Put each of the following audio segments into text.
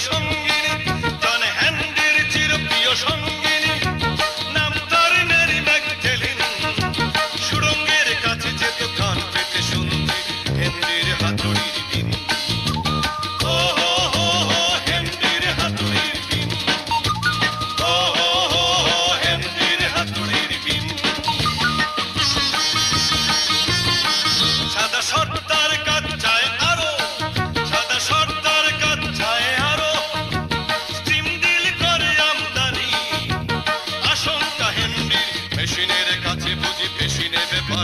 Muslim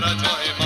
para joy, my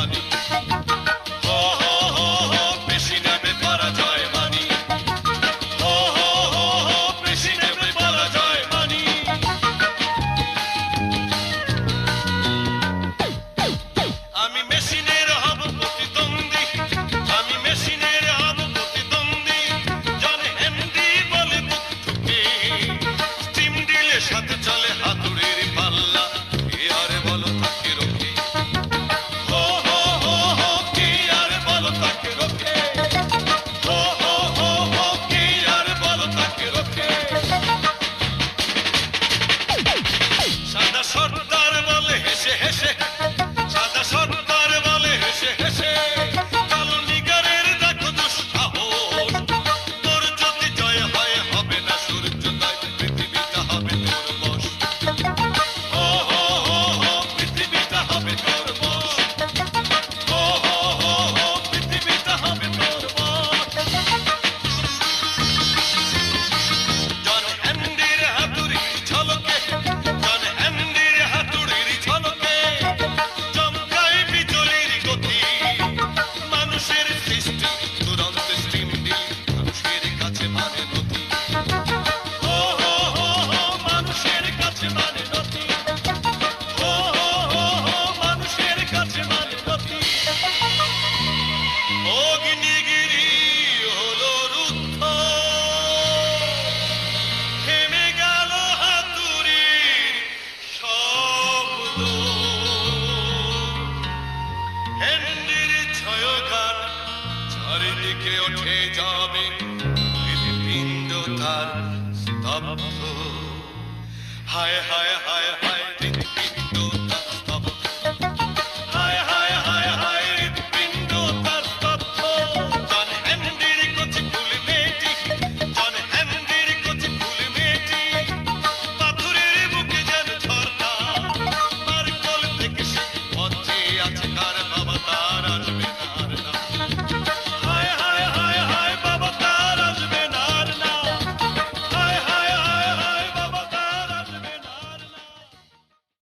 চারিদিকে ওঠে যাবে হৃদপিণ্ড তার স্তব্ধ। হায় হায় হায় হায়